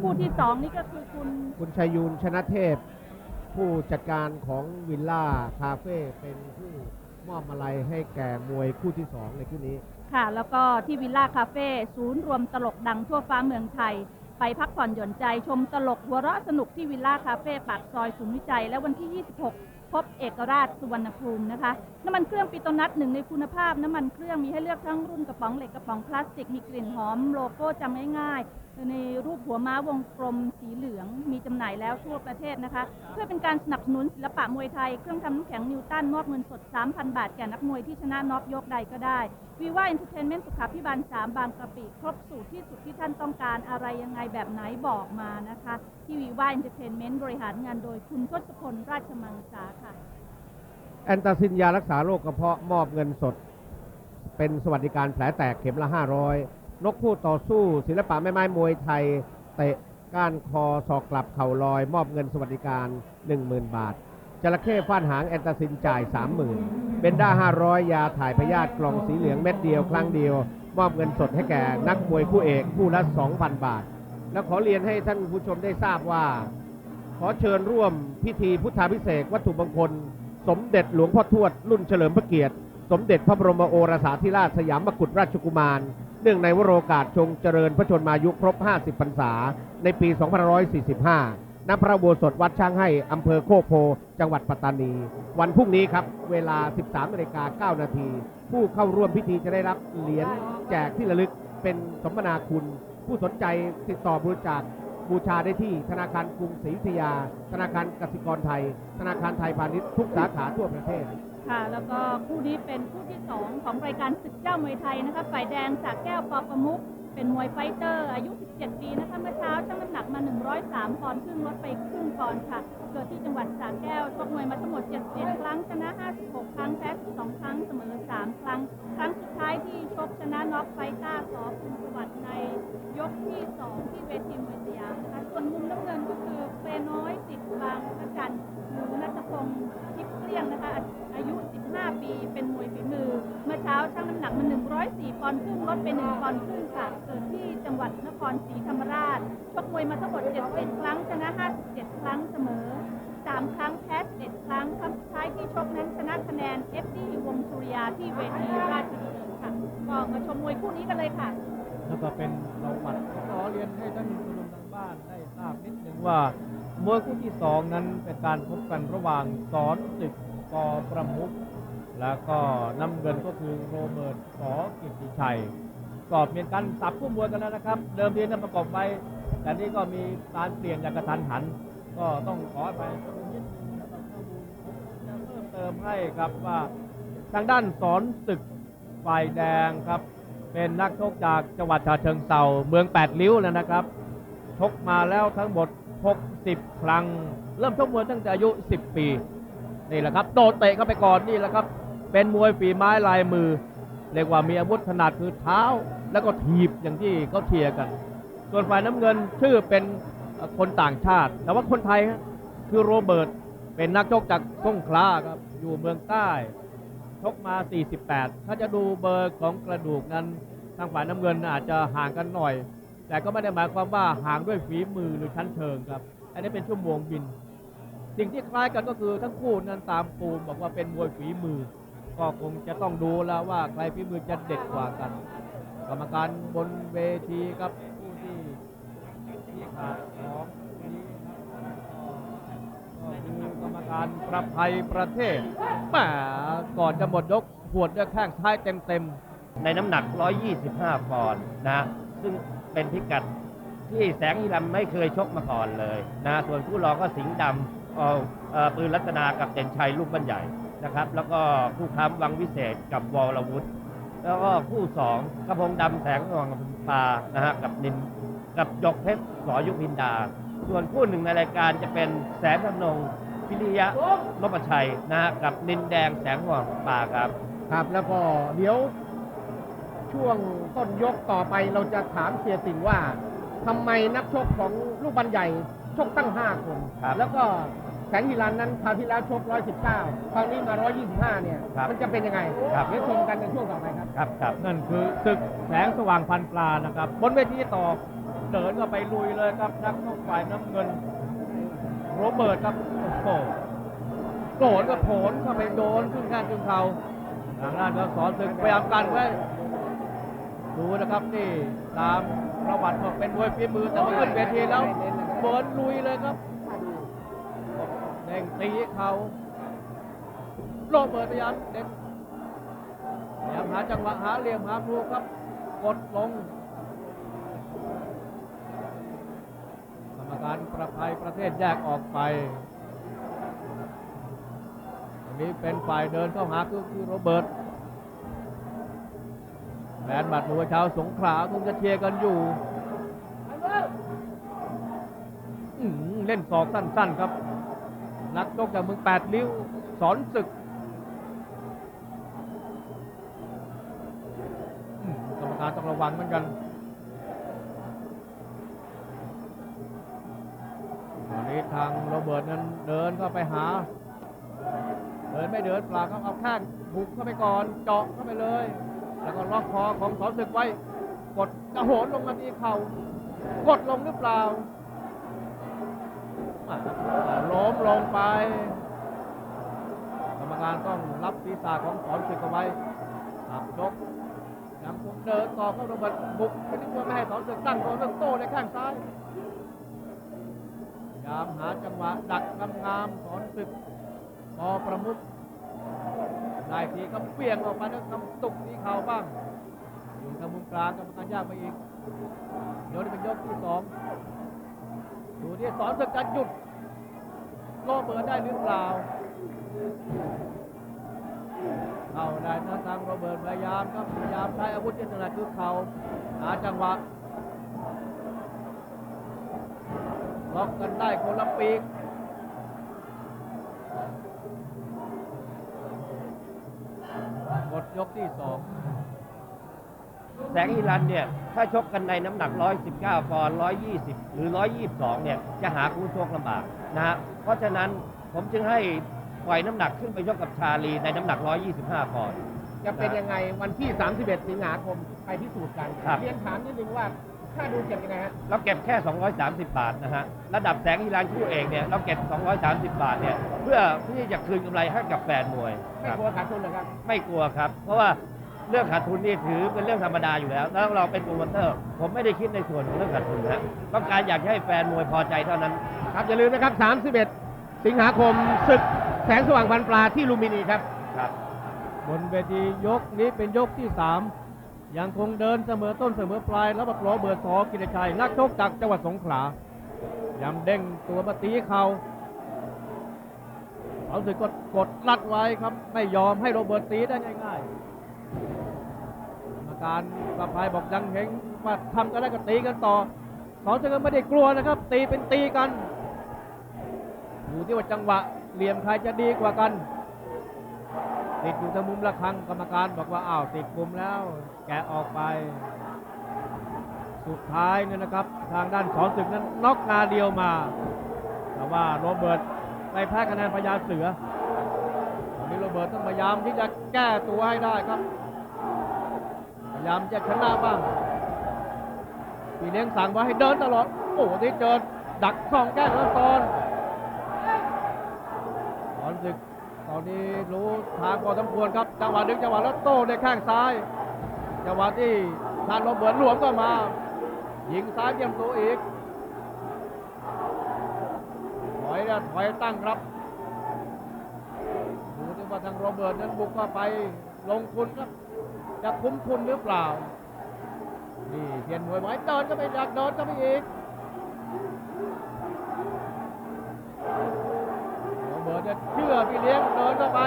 คู่ที่สองนี่ก็คือคุณคุณชัยยูนชนะเทพ ผู้จัดการของวิลล่าคาเฟ่เป็นผู้มอบมาลัยให้แก่มวยคู่ที่สองในคู่นี้ ค่ะ แล้วก็ที่วิลล่าคาเฟ่ศูนย์รวมตลกดังทั่วฟ้าเมืองไทย ไปพักผ่อนหย่อนใจชมตลกหัวเราะสนุกที่วิลล่าคาเฟ่ปากซอยศูนย์วิจัย และวันที่ 26 พบเอกราชสุวรรณภูมินะคะ น้ำมันเครื่องปิโตรนัทหนึ่งในคุณภาพ น้ำมันเครื่องมีให้เลือกทั้งรุ่นกระป๋องเหล็กกระป๋องพลาสติกมีกลิ่นหอมโลโก้จำง่ายๆ ในรูปหัวม้าวงกลมสีเหลือง มีจำหน่ายแล้วทั่วประเทศนะคะ เพื่อเป็นการสนับสนุนศิลปะมวยไทย เครื่องทำน้ำแข็งนิวตันมอบเงินสด 3,000 บาท แก่นักมวยที่ชนะน็อกยกใดก็ได้วีว่าเอนเตอร์เทนเมนต์สุขาพิบาล3 บางกะปิครบสูตรที่สุดที่ท่านต้องการอะไรยังไงแบบไหนบอกมานะคะ ที่วีว่าเอนเตอร์เทนเมนต์บริหารงานโดยคุณทศพลราชมังสาค่ะ แอนตาซินยารักษาโรคกระเพาะมอบเงินสด เป็นสวัสดิการแผลแตกเข็มละ 500 นกคู่ต่อสู้ ศิลปะแม่ไม้มวยไทย เตะก้านคอศอกกลับเข่าลอย มอบเงินสวัสดิการ 10,000 บาทจระเข้ฟาดหางแอนตาซินจ่าย 30,000เบนด้า 500 ยาถ่ายพยาธิกล่องสีเหลืองเม็ดเดียวครั้งเดียว มอบเงินสดให้แก่นักมวยคู่เอกคู่ละ 2,000 บาท แล้วขอเรียนให้ท่านผู้ชมได้ทราบว่า ขอเชิญร่วมพิธีพุทธาพิเศษวัตถุมงคล สมเด็จหลวงพ่อทวดรุ่นเฉลิมพระเกียรติ สมเด็จพระบรมโอรสาธิราชสยามกุฎราชกุมาร เนื่องในวโรกาสชงเจริญพระชนมายุครบ 50 พรรษา ในปี 2545 ณ พระโบสถวัดช้างให้อำเภอโคกโพ จังหวัดปัตตานี วันพรุ่งนี้ครับ เวลา 13นาฬิกา9นาที ผู้เข้าร่วมพิธีจะได้รับเหรียญแจกที่ระลึกเป็นสมนาคุณ ผู้สนใจติดต่อบริจาคบูชาได้ที่ธนาคารกรุงศรีอยุธยา ธนาคารกสิกรไทย ธนาคารไทยพาณิชย์ทุกสาขาทั่วประเทศ ค่ะ แล้วก็คู่นี้เป็นคู่ที่2ของรายการศึกเจ้ามวยไทยนะคะฝ่ายแดงจากแก้วปอประมุกเป็นมวยไฟเตอร์ อายุ 17 ปีนะคะเมื่อเช้าชั่งน้ำหนักมา 103ปอนด์ครึ่งลดไปครึ่งปอนด์ค่ะเกิดที่จังหวัดสระแก้วชกมวยมาทั้งหมด 71 ครั้งชนะ 56 ครั้งแพ้12ครั้งเสมอ 3 ครั้ง ครั้งสุดท้ายที่ชกชนะน็อกไฟต้าสอคุณสวัสดิ์ในยกที่ 2 ที่เวทีมวยสยามนะคะส่วนมุมน้ำเงินก็คือเปรน้อยสิทธิ์บางพระจันทร์ เมื่อเช้าชั่งน้ำหนักมา104ปอนด์ครึ่งลดไป1ปอนด์ครึ่งค่ะเกิดที่จังหวัดนครศรีธรรมราชชกมวยมาทั้งหมด71ครั้งชนะ57 ครั้งเสมอ 3 ครั้งแพ้11ครั้งครั้งสุดท้ายที่ชกนั้นชนะคะแนน FD วงสุริยาที่เวทีราชดำเนินค่ะก็มาชมมวยคู่นี้กันเลยค่ะ แล้วก็เป็นประวัติขอเรียนให้ท่านผู้ชมทางบ้านได้ทราบนิดหนึ่งว่ามวยคู่ที่สองนั้นเป็นการพบกันระหว่างสอนศึกกอประมุข แล้วก็น้ำเงินก็คือโรเบิร์ตสอกิตติชัยก็เป็นการสับคู่มวยกันแล้วนะครับ เดิมทีนั้นประกอบไว้แต่นี่ก็มีการเปลี่ยนอย่างกระทันหัน ก็ต้องขอไปนิดนึงนะครับข้อมูลจะเพิ่มเติมให้ครับว่าทางด้านสอนศึกฝ่ายแดงครับ เป็นนักชกจากจังหวัดฉะเชิงเซาเมืองแปดริ้วแล้วนะครับชกมาแล้วทั้งหมด 60 ครั้ง เริ่มชกมวยตั้งแต่อายุ 10 ปี นี่แหละครับ โดดเตะเข้าไปก่อนนี่แหละครับ เป็นมวยฝีไม้ลายมือ เรียกว่ามีอาวุธถนัดคือเท้า แล้วก็ถีบอย่างที่เขาเทียกัน ส่วนฝ่ายน้ำเงินชื่อเป็นคนต่างชาติ แต่ว่าคนไทยฮะคือโรเบิร์ตเป็นนักชกจากสงขลาครับอยู่เมืองใต้ชกมา 48 ถ้าจะดูเบอร์ของกระดูกนั้น ทางฝ่ายน้ำเงินอาจจะห่างกันหน่อย แต่ก็ไม่ได้หมายความว่าห่างด้วยฝีมือหรือชั้นเชิงครับ อันนี้เป็นชั่วโมงบิน สิ่งที่คล้ายกันก็คือทั้งคู่นั้นตามปูมบอกว่าเป็นมวยฝีมือ ก็คงจะต้องดูแล้วว่าใครฝีมือจะเด็ดกว่ากัน กรรมการบนเวทีครับผู้ที่ที่ขาดของนี้ก็คือกรรมการประภัยประเทศแหมก่อนจะหมดยกหวดด้วยแข้งซ้ายเต็มๆในน้ำหนัก 125 ปอนด์นะ ซึ่งเป็นพิกัดที่แสงอีลำไม่เคยชกมาก่อนเลยนะ ส่วนคู่รองก็สิงห์ดำเอาเอ่อปืนรัตนากับเด่นชัยลูกบ้านใหญ่ นะครับ แล้วก็คู่ค้ำวังวิเศษกับวอลวุฒิแล้วก็คู่สองกระพงดำแสงสว่างปานะฮะกับนินกับยกเพชรสอยุพินดา ส่วนคู่หนึ่งในรายการจะเป็นแสนธนงพิริยะนพชัยนะฮะกับนินแดงแสงสว่างปาครับ ครับแล้วก็เดี๋ยวช่วงต้นยกต่อไปเราจะถามเสียสิงห์ว่าทำไมนักชกของลูกบันใหญ่ชกตั้ง5คน ครับ แล้วก็ แสงฮิรันนั้นคราวที่แล้วชก 119 คราวนี้มา 125 เนี่ย ครับมันจะเป็นยังไงครับ เดี๋ยวชมกันในช่วงต่อไปครับ ครับครับนั่นคือศึกแสงสว่างพันปลานะครับ บนเวทีต่อเดินก็ไปลุยเลยครับ นักต้องฝ่ายน้ำเงิน โรเบิร์ตครับโอ้โหโดนก็โผลเข้าไปโดนขึ้นแข้งขึ้นเข่าทางด้านก็สอนศึกพยายามกันไว้ดูนะครับนี่ตามประวัติบอกเป็นมวยฝีมือแต่ว่าขึ้นเวทีแล้วเบิร์นลุยเลยครับ เด้งตีเขาโรเบิร์ตพยายามเด็กพยายามหาจังหวะหาเหลี่ยมหาลูครับ กดลงกรรมการประภัยประเทศแยกออกไปอันนี้เป็นฝ่ายเดินเข้าหาคือคือโรเบิร์ตแฟนบัตรหัวชาวสงขลาคงจะเชียร์กันอยู่เล่นศอกสั้น ๆ ครับ นักชกจากเมืองแปดริ้วสอนศึกกรรมการต้องระวังเหมือนกันตอนนี้ทางโรเบิร์ตนั้นเดินเข้าไปหา เดินไม่เดินปลาครับเอาแข้งบุกเข้าไปก่อน เจาะเข้าไปเลย แล้วก็ล็อกคอของสอนศึกไว้ กดกระโหนลงมาที่เข่ากดลงหรือเปล่า อ่าล้มลงไป กรรมการต้องรับศีรษะของสอนศึกเอาไว้ขับยกยังคงเดินต่อเข้าโรเบิร์ตบุกไปนึกว่าไม่ให้สอนศึกตั้งตัวเรื่องโต้ในข้างซ้ายยายามหาจังหวะดักงามๆสอนศึกพอประมุขได้ทีก็เปลี่ยงออกมาแล้วทำตุกที่เข่าบ้างอยู่ทางมุมกลางกรรมการยากไปอีกเดี๋ยวนี้เป็นยกที่สอง ดูที่สอนศึกจะหยุดโลเบิร์ดได้หรือเปล่าเข้าได้นะทางโรเบิร์ตพยายามครับพยายามใช้อาวุธที่ถนัดคือเขาหาจังหวะล็อกกันได้คนละปีกหมดยกที่สอง แสงอีรันเนี่ยถ้าชกกันในน้ำหนัก 119ปอนด์120 หรือ 122 เนี่ยจะหาคู่ชกลำบากนะฮะเพราะฉะนั้นผมจึงให้ปล่อยน้ำหนักขึ้นไปชกกับชาลีในน้ำหนัก 125 ปอนด์ จะเป็นยังไงวันที่ 31 สิงหาคมไปพิสูจน์กันครับ เรียนถามนิดนึงว่าค่าดูเจ็บยังไงฮะเราเก็บแค่ 230 บาทนะฮะ ระดับแสงอีรันคู่เอกเนี่ยเราเก็บ 230 บาทเนี่ยเพื่อที่จะคืนกำไรให้กับแฟนมวยไม่ครับ กลัวขาดทุนเหรอครับ ไม่กลัวครับ เพราะว่า เรื่องขาดทุนนี่ถือเป็นเรื่องธรรมดาอยู่แล้ว แล้วเราเป็นโปรโมเตอร์ ผมไม่ได้คิดในส่วนของเรื่องขาดทุนนะต้องการอยากให้แฟนมวยพอใจเท่านั้น ครับอย่าลืมนะครับ 31 สิงหาคมศึกแสงสว่างพันปลาที่ลุมพินีครับ ครับ บนเวทียกนี้เป็นยกที่สามยังคงเดินเสมอต้นเสมอปลายแล้วบักโรเบิร์ตสอกิรชัยนักชกจากจังหวัดสงขลายำเด้งตัวมาตีเขาเอาสึกกดกดลัดไว้ครับ ไม่ยอมให้โรเบิร์ตตีได้ง่าย ๆ กรรมการประภัยบอกยังเห็นว่าทำกันได้ก็ตีกันต่อสองเสือไม่ได้กลัวนะครับ ตีเป็นตีกันอยู่ที่ว่าจังหวะเหลี่ยมใครจะดีกว่ากันติดอยู่ทางมุมละครังกรรมการบอกว่าอ้าวติดมุมแล้ว แกะออกไป สุดท้ายเนี่ยนะครับ ทางด้านสอนศึกนั้นน็อกนาเดียวมา แต่ว่าโรเบิร์ตไปแพ้คะแนนพญาเสือ เบิร์ตต้องพยายามที่จะแก้ตัวให้ได้ครับ พยายามจะชนะบ้างพี่เลี้ยงสั่งว่าให้เดินตลอด โอ้ที่เจอดักสองแก้งแล้วตอนสอนศึกตอนนี้รู้ทางพอสมควรครับ จังหวะดึงจังหวะแล้วโต้ด้วยแข้งซ้าย จังหวะที่ทางโรเบิร์ตหลวมก็มา ยิงซ้ายเยี่ยมตัวอีก ถอยแล้วถอยตั้งรับ ทาทางโรเบิร์ตนั้นบุกเข้าไปลงทุนครับจะคุ้มทุนหรือเปล่า นี่เทียนมวยไม้เดินก็ไปอยากเดินก็ไปอีกโรเบิร์ตจะเชื่อพี่เลี้ยงเดินเข้าไป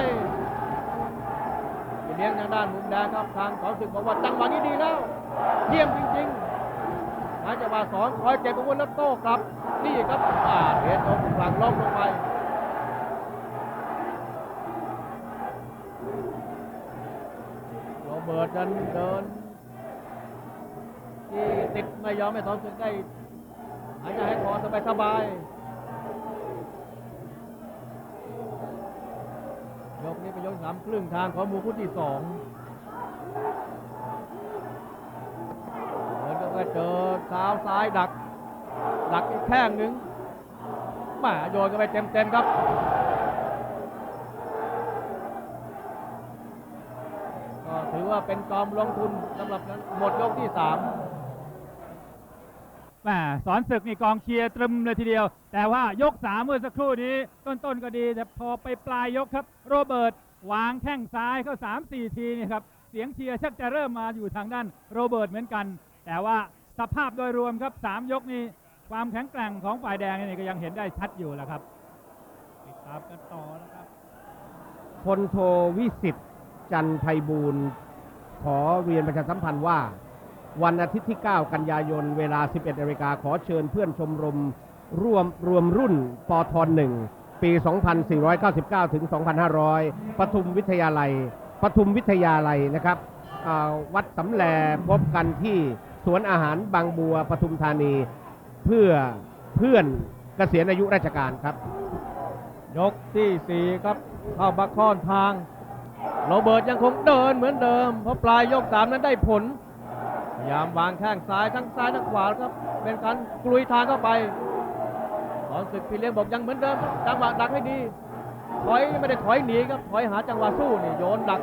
พี่เลี้ยงทางด้านมุมแดงครับทางสอนศึกบอกว่าจังหวะนี้ดีแล้วเยี่ยมจริงๆหาจังหวะสอนคอยเก็บอาวุธแล้วโต้กลับนี่ครับอ่าเหรียญทองหลังล้มลงไป โรเดินเดินที่ติดไม่ยอมให้สอนศึกได้หายใจให้พอสบายสบายยกนี้เป็นยกสามครึ่งทางของมูคู่ที่สองเดินเข้าไปก็เจอเท้าซ้ายดัก ดักอีกแข้งหนึ่งแหมาโยนกันไปเต็มๆครับ ว่าเป็นกอมลงทุนสำหรับหมดยกที่สามแหมสอนศึกนี่กองเชียร์ตรึมเลยทีเดียว แต่ว่ายกสามเมื่อสักครู่นี้ต้นๆก็ดี แต่พอไปปลายยกครับ โรเบิร์ตวางแข้งซ้ายเข้าสามสี่ทีนี่ครับ เสียงเชียร์ชักจะเริ่มมาอยู่ทางด้านโรเบิร์ตเหมือนกัน แต่ว่าสภาพโดยรวมครับสามยกนี้ความแข็งแกร่งของฝ่ายแดงนี่ก็ยังเห็นได้ชัดอยู่แหล้วครับติดตามกันต่อนะครับพลโทวิสิทธิ์จันทร์ไพบูลย์ ขอเรียนประชาสัมพันธ์ว่า วันอาทิตย์ที่ 9 กันยายน เวลา 11นาฬิกาขอเชิญเพื่อนชมรมร่วมรวมรุ่นปทหนึ่งปี 2499 ถึง 2500 ปทุมวิทยาลัย ปทุมวิทยาลัยนะครับ วัดสำแลพบกันที่สวนอาหารบางบัวปทุมธานี เพื่อเพื่อนเกษียณอายุราชการครับ ยกที่สี่ครับ เข้าบัคค่อนทาง โรเบิร์ตยังคงเดินเหมือนเดิม เพราะปลายยกสามนั้นได้ผล พยายามวางแข้งซ้ายทั้งซ้ายทั้งขวาครับ เป็นการกลุยทางเข้าไปสอนศึกพี่เลี้ยงบอกยังเหมือนเดิมครับจังหวะดักให้ดี ถอยไม่ได้ถอยหนีครับ ถอยหาจังหวะสู้นี่โยนดัก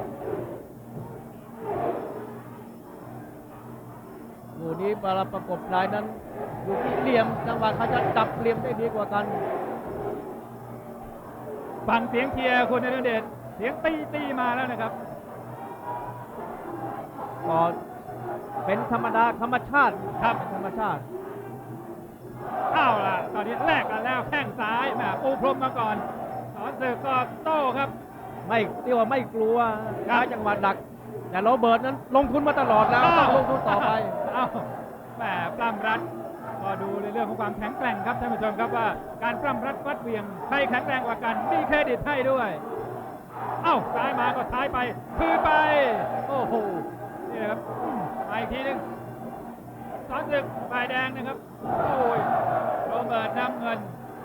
คู่นี้เวลาประกบลายนั้น อยู่ที่เหลี่ยมจังหวะเขาจะจับเหลี่ยมได้ดีกว่ากัน ฟังเสียงเชียร์คุณนเรเดช สียงตีตีมาแล้วนะครับก็เป็นธรรมดาธรรมชาติครับเป็นธรรมชาติเอาล่ะ ตอนนี้แลกกันแล้วแข้งซ้ายแหมปูพรมมาก่อนสอนศึกก็โต้ครับ ไม่เรียกว่าไม่กลัวครับหาจังหวะดัก แต่โรเบิร์ตนั้นลงทุนมาตลอดแล้วต้องลงทุนต่อไปเอ้าแหมปล้ำรัดก็ดูในเรื่องของความแข็งแกร่งครับท่านผู้ชมครับว่าการปล้ำรัดฟัดเหวียงใครแข็งแรงกว่ากันมีเครดิตให้ด้วย เอ้าซ้ายมาก็ซ้ายไปคือไป โอ้โหนี่นะครับมาอีกทีหนึงสอนศึกฝ่ายแดงนะครับโอ้ยโรเบิร์ตน้ำเงิน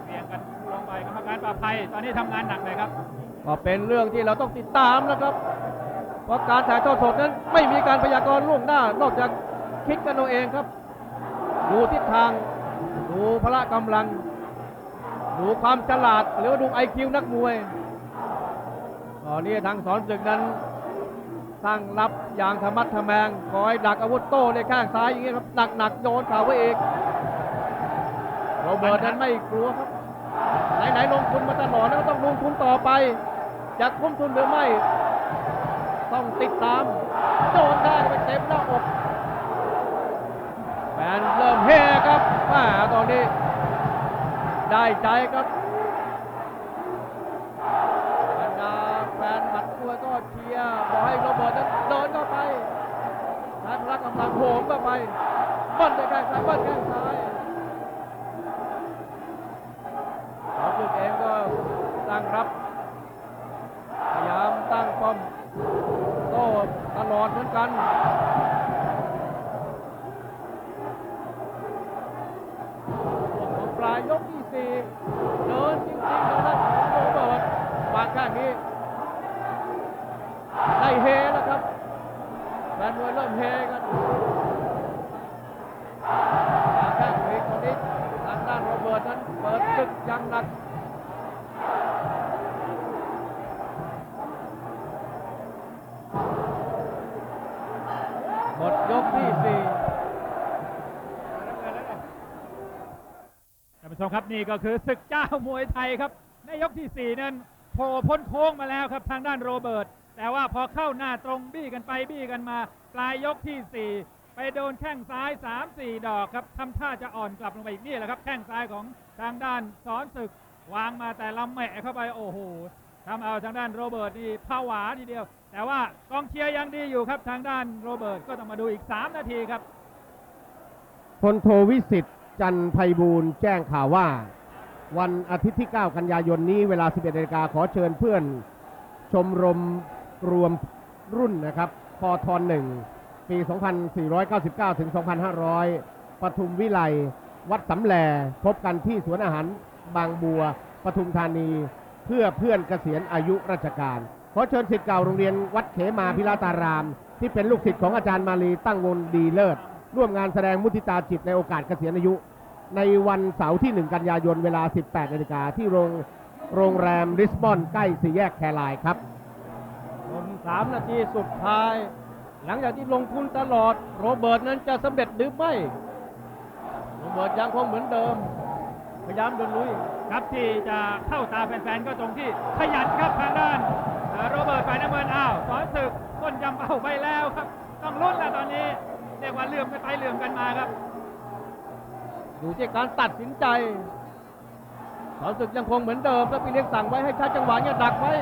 เรียงกันลงไปกรรมการปราบภัย ตอนนี้ทำงานหนักเลยครับก็เป็นเรื่องที่เราต้องติดตามนะครับ เพราะการถ่ายทอดสดนั้นไม่มีการพยากรณ์ล่วงหน้า นอกจากคิดกันเอาเองครับดูทิศทางดูพละกำลังดูความฉลาดหรือว่าดูไอคิวนักมวย ตอนนี้ทางสอนศึกนั้นตั้งรับอย่างธรรมัดทแมงคอยดักอาวุธโต้ในข้างซ้ายอย่างนี้ครับหนักหนักๆโยนข่าวไว้เองโรเบิร์ตนั้นไม่กลัวครับ ไหนๆลงทุนมาตลอดแล้วก็ต้องลงทุนต่อไป จะคุ้มทุนหรือไม่ ต้องติดตามโดนได้ไปเต็มหน้าอกแฟนเริ่มเฮครับมาตอนนี้ ได้ใจครับ ก็เชียบอกให้โรเบิร์ตนั้นเดินเข้าไปใช้พละกำลังโหมเข้าไปบิ้ลด้วยแข้งซ้ายบิ้ลแข้งซ้ายขอฝึกเองก็ตั้งรับพยายามตั้งป้อมโต้ตลอดเหมือนกันช่วของปลายยกที่สี่เดินจริงๆทางด้านของโรเบิร์ตวางข้างนี้ ได้เฮแล้วครับแฟนมวยเริ่มเฮกันวางข้างนี้ตอนนี้ทางด้านโรเบิร์ตนั้นเปิดศึกยังหนักหมดยกที่สี่ท่านผู้ชมครับนี่ก็คือศึกเจ้ามวยไทยครับ ในยกที่ 4 นั้นโผล่พ้นโค้งมาแล้วครับทางด้านโรเบิร์ต แต่ว่าพอเข้าหน้าตรงบี้กันไปบี้กันมา ปลายยกที่ 4 ไปโดนแข้งซ้าย 3-4 ดอกครับทำท่าจะอ่อนกลับลงไปอีกนี่แหละครับ แข้งซ้ายของทางด้านสอนศึก วางมาแต่ลำแหมเข้าไปโอ้โหทำเอาทางด้านโรเบิร์ตนี่ผวาทีเดียว แต่ว่ากองเชียร์ยังดีอยู่ครับทางด้านโรเบิร์ตก็ต้องมาดูอีก 3 นาทีครับพลโทวิสิทธิ์จันไพบูลแจ้งข่าวว่า วันอาทิตย์ที่ 9 กันยายนนี้เวลา 11นาฬิกาขอเชิญเพื่อนชมรม รวมรุ่นนะครับพอทอนหนึ่งปี 2499 ถึง 2500 ปทุมวิไล วัดสำแล พบกันที่สวนอาหารบางบัว ปทุมธานี เพื่อเพื่อนเกษียณอายุราชการ ขอเชิญสิทธิ์เก่าโรงเรียนวัดเขมาพิราตาราม ที่เป็นลูกศิษย์ของอาจารย์มาลีตั้งวงดีเลิศ ร่วมงานแสดงมุทิตาจิตในโอกาสเกษียณอายุ ในวันเสาร์ที่ 1 กันยายน เวลา 18นาฬิกาที่โรงโรงแรมริสบอนใกล้สี่แยกแครายครับ ชมสามนาทีสุดท้าย หลังจากที่ลงทุนตลอด โรเบิร์ตนั้นจะสำเร็จหรือไม่ โรเบิร์ตยังคงเหมือนเดิม พยายามเดินลุย ครับที่จะเข้าตาแฟนๆ ก็ตรงที่ขยันครับทางด้านโรเบิร์ตฝ่ายน้ำเงินอ้าวสอนศึกก้นยำเป้าไปแล้วครับ ต้องลุ้นแล้วตอนนี้เรียกว่าเลื่อมกันไปเลื่อมกันมาครับอยู่ที่การตัดสินใจสอนศึกยังคงเหมือนเดิมแล้วพี่เลี้ยงสั่งไว้ให้ชัดจังหวะเนี่ยดักไว้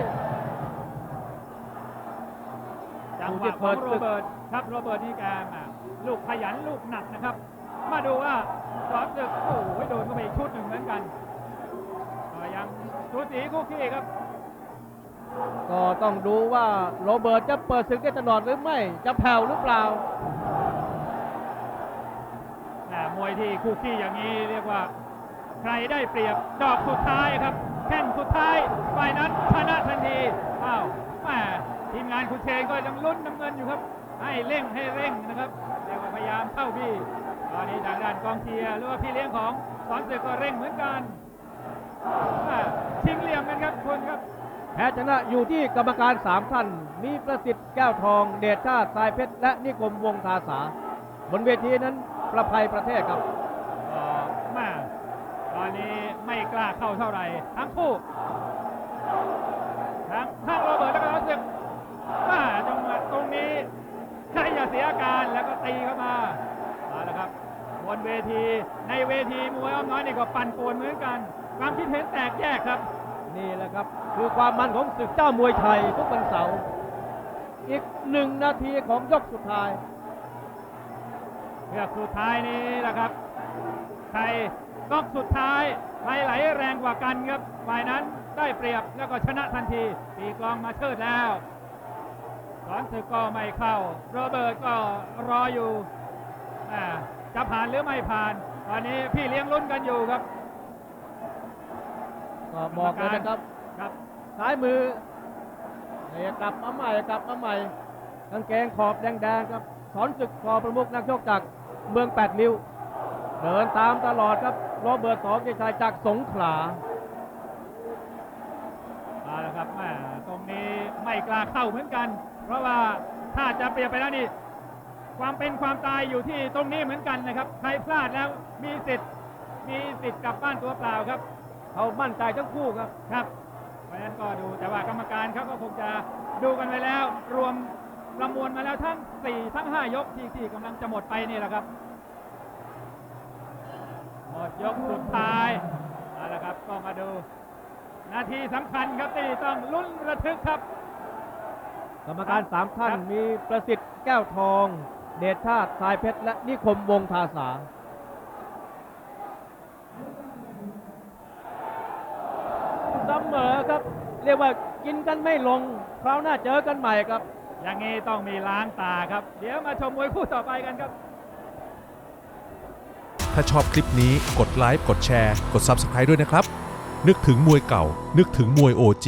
งหวะของโรเบิร์ตครับโรเบิร์ตนี่แกมาลูกขยันลูกหนักนะครับ มาดูว่าสอนศึกโอ้โหโดนเข้าไปอีกชุดหนึ่งเหมือนกันก็ยังสูสีคู่ขี้ครับ ก็ต้องดูว่าโรเบิร์ตจะเปิดศึกได้ตลอดหรือไม่จะแผ่วหรือเปล่าแหม่มวยที่คู่ขี้อย่างนี้เรียกว่า ใครได้เปรียบดอกสุดท้ายครับแข่งสุดท้ายฝ่ายนั้นชนะทันทีอ้าวแหม่ ทีมงานคุณเชนก็ยังลุ้นน้ำเงินอยู่ครับ ให้เร่งให้เร่งนะครับเรียกว่าพยายามเข้าพี่ ตอนนี้ทางด้านกองเชียร์หรือว่าพี่เลี้ยงของสอนศึกก็เร่งเหมือนกันแหม่ชิงเหลี่ยมกันครับคุณครับแพ้ชนะอยู่ที่กรรมการสามท่าน มีประสิทธิ์แก้วทอง เดชชาติสายเพชร และนิคมวงทาสา บนเวทีนั้นประภัยประเทศครับก็มาตอนนี้ไม่กล้าเข้าเท่าไหร่ ทั้งคู่ ทั้งทั้งโรเมาจังหวะตรงนี้ใครอย่าเสียอาการแล้วก็ตีเข้ามาเอาละครับบนเวที ในเวทีมวยอ้อมน้อยนี่ก็ปั่นป่วนเหมือนกัน ความคิดเห็นแตกแยกครับ นี่แหละครับ คือความมันของศึกเจ้ามวยไทยทุกวันเสาร์อีกหนึ่งนาทีของยกสุดท้ายเพื่อกสุดท้ายนี้แหละครับใครก๊อกสุดท้ายใครไหลแรงกว่ากันครับฝ่ายนั้นได้เปรียบแล้วก็ชนะทันทีตีกลองมาเชิดแล้ว สอนศึกก็ไม่เข้า โรเบิร์ตก็รออยู่อ่าจะผ่านหรือไม่ผ่าน ตอนนี้พี่เลี้ยงลุ้นกันอยู่ครับก็บอกเลยนะครับครับซ้ายมือเอกกลับมาใหม่กลับมาใหม่กางเกงขอบแดงๆครับสอนศึกคอประมุกนักชกจากเมืองแปดริ้วเดินตามตลอดครับโรเบิร์ตสองเกยรติชัยจากสงขลาเอาละครับแม่ตรงนี้ไม่กล้าเข้าเหมือนกัน เพราะว่าถ้าจะเปรียบไปแล้วนี่ความเป็นความตายอยู่ที่ตรงนี้เหมือนกันนะครับ ใครพลาดแล้วมีสิทธิ์มีสิทธิ์กลับบ้านตัวเปล่าครับเขามั่นใจทั้งคู่ครับครับเพราะฉะนั้นก็ดูแต่ว่ากรรมการเขาก็คงจะดูกันไปแล้ว รวมประมวลมาแล้วทั้ง 4 ทั้ง 5 ยกที่ที่กำลังจะหมดไปนี่แหละครับหมดยกสุดท้ายเอาละครับก็มาดู นาทีสำคัญครับที่ต้องลุ้นระทึกครับ กรรมการสามท่านครับมีประสิทธิ์แก้วทอง เดชชาติสายเพชร และนิคมวงทาสาเสมอครับ เรียกว่ากินกันไม่ลงคราวหน้าเจอกันใหม่ครับ อย่างนี้ต้องมีล้างตาครับ เดี๋ยวมาชมมวยคู่ต่อไปกันครับ ถ้าชอบคลิปนี้กดไลค์กดแชร์ กด Subscribe ด้วยนะครับ นึกถึงมวยเก่า นึกถึงมวย OG